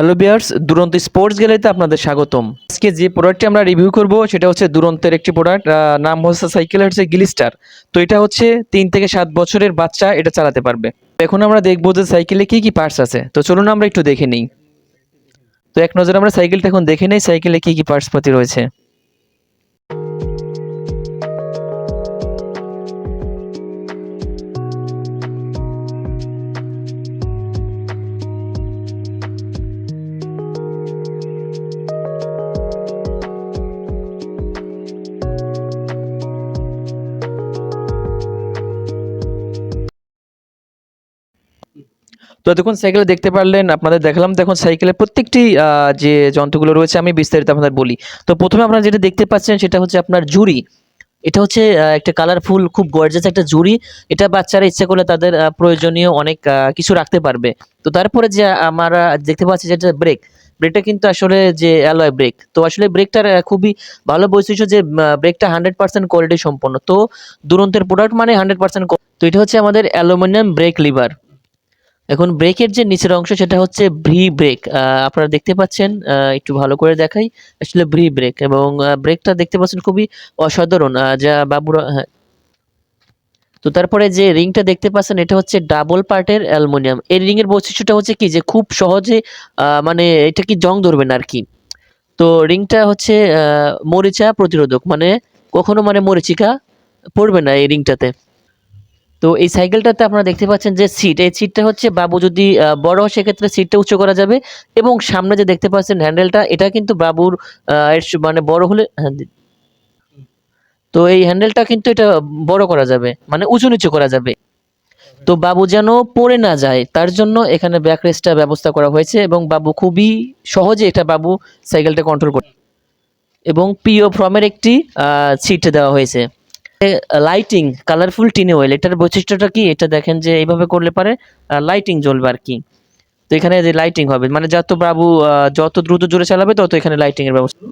Hello বিয়ার্স, দুরন্ত sports গ্যালারিতে আপনাদের স্বাগতম। আজকে যে প্রোডাক্টটি আমরা রিভিউ করব, সেটা হচ্ছে দুরন্তের একটি প্রোডাক্ট নাম হচ্ছে সাইকেল হচ্ছে গিলিস্টার। তো এটা হচ্ছে তিন থেকে সাত বছরের বাচ্চা, এটা চালাতে পারবে। এখন আমরা দেখব যে সাইকেলে কি কি পার্টস আছে। তো চলুন আমরা একটু দেখে নিই। তো এক নজরে আমরা সাইকেলটা এখন দেখে নিই, সাইকেলে কি কি পার্টস পাতি রয়েছে। তো দেখুন সাইকেলে দেখতে পারলেন, আপনাদের দেখালাম দেখুন সাইকেলের প্রত্যেকটি যে যন্ত্রগুলো রয়েছে, আমি বিস্তারিত আপনাদের বলি। তো প্রথমে আপনারা যেটা দেখতে পাচ্ছেন, সেটা হচ্ছে আপনার জুড়ি। এটা হচ্ছে একটা কালারফুল খুব গর্জাস একটা জুড়ি। এটা বাচ্চারা ইচ্ছে করলে তাদের প্রয়োজনীয় অনেক কিছু রাখতে পারবে। তো তারপরে যে আমরা দেখতে পাচ্ছি যেটা ব্রেক ব্রেকটা কিন্তু আসলে যে অ্যালয় ব্রেক তো আসলে ব্রেকটার খুবই ভালো বৈশিষ্ট্য যে ব্রেকটা হান্ড্রেড পার্সেন্ট কোয়ালিটি সম্পন্ন। তো দুরন্তের প্রোডাক্ট মানে হান্ড্রেড পার্সেন্ট তো এটা হচ্ছে আমাদের অ্যালুমিনিয়াম ব্রেক লিভার এখন ব্রেকের যে নিচের অংশ সেটা হচ্ছে ভি ব্রেক আপনারা দেখতে পাচ্ছেন একটু ভালো করে দেখাই, আসলে ভি ব্রেক এবং ব্রেকটা দেখতে পাচ্ছেন খুবই অসাধারণ যা বাবুরা হ্যাঁ। তো তারপরে যে রিংটা দেখতে পাচ্ছেন, এটা হচ্ছে ডাবল পার্টের অ্যালুমিনিয়াম। এই রিং এর বৈশিষ্ট্যটা হচ্ছে কি, যে খুব সহজে মানে এটা কি জং ধরবে না আর কি তো রিংটা হচ্ছে মরিচা প্রতিরোধক মানে কখনো মানে মরিচিকা পড়বে না এই রিংটাতে। তো এই সাইকেলটাতে আপনারা দেখতে পাচ্ছেন যে সিট এই সিটটা হচ্ছে বাবু যদি বড় হয় সেক্ষেত্রে সিটটা উঁচু করা যাবে এবং সামনে যে দেখতে পাচ্ছেন হ্যান্ডেলটা এটা কিন্তু বাবুর মানে বড় হলে হ্যাঁ, তো এই হ্যান্ডেলটা কিন্তু এটা বড় করা যাবে মানে উঁচু নিচু করা যাবে। তো বাবু যেন পড়ে না যায় তার জন্য এখানে ব্যাক রেস্টটা ব্যবস্থা করা হয়েছে এবং বাবু খুবই সহজে এটা বাবু সাইকেলটা কন্ট্রোল করে এবং পিও ফ্রমের একটি সিট দেওয়া হয়েছে। লাইটিং কালারফুল টিনে ওয়েল এটার বৈশিষ্ট্যটা কি? এটা দেখেন যে এইভাবে করলে পারে লাইটিং জ্বলবে আর কি। তো এখানে যে লাইটিং হবে মানে যত বাবু যত দ্রুত জোরে চালাবে, তত এখানে লাইটিং এর ব্যবস্থা।